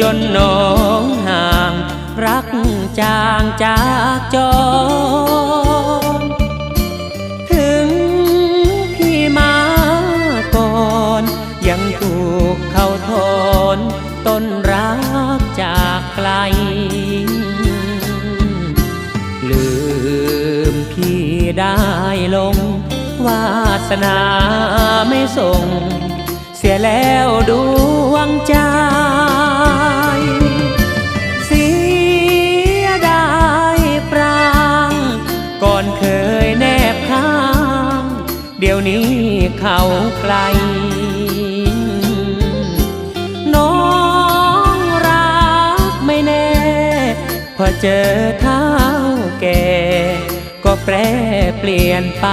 จนน้องห่าง รักจางจากจรถึงพี่มาก่อน ยังถูกเขาทอนต้นรักจากไกล ลืมพี่ได้ลง วาสนาไม่ส่ง เสียแล้วดวงใจ ก่อนเคยแนบข้าง เดี๋ยวนี้เขาไกล น้องรักไม่แน่ พอเจอเท้าแก่ ก็แปรเปลี่ยนไป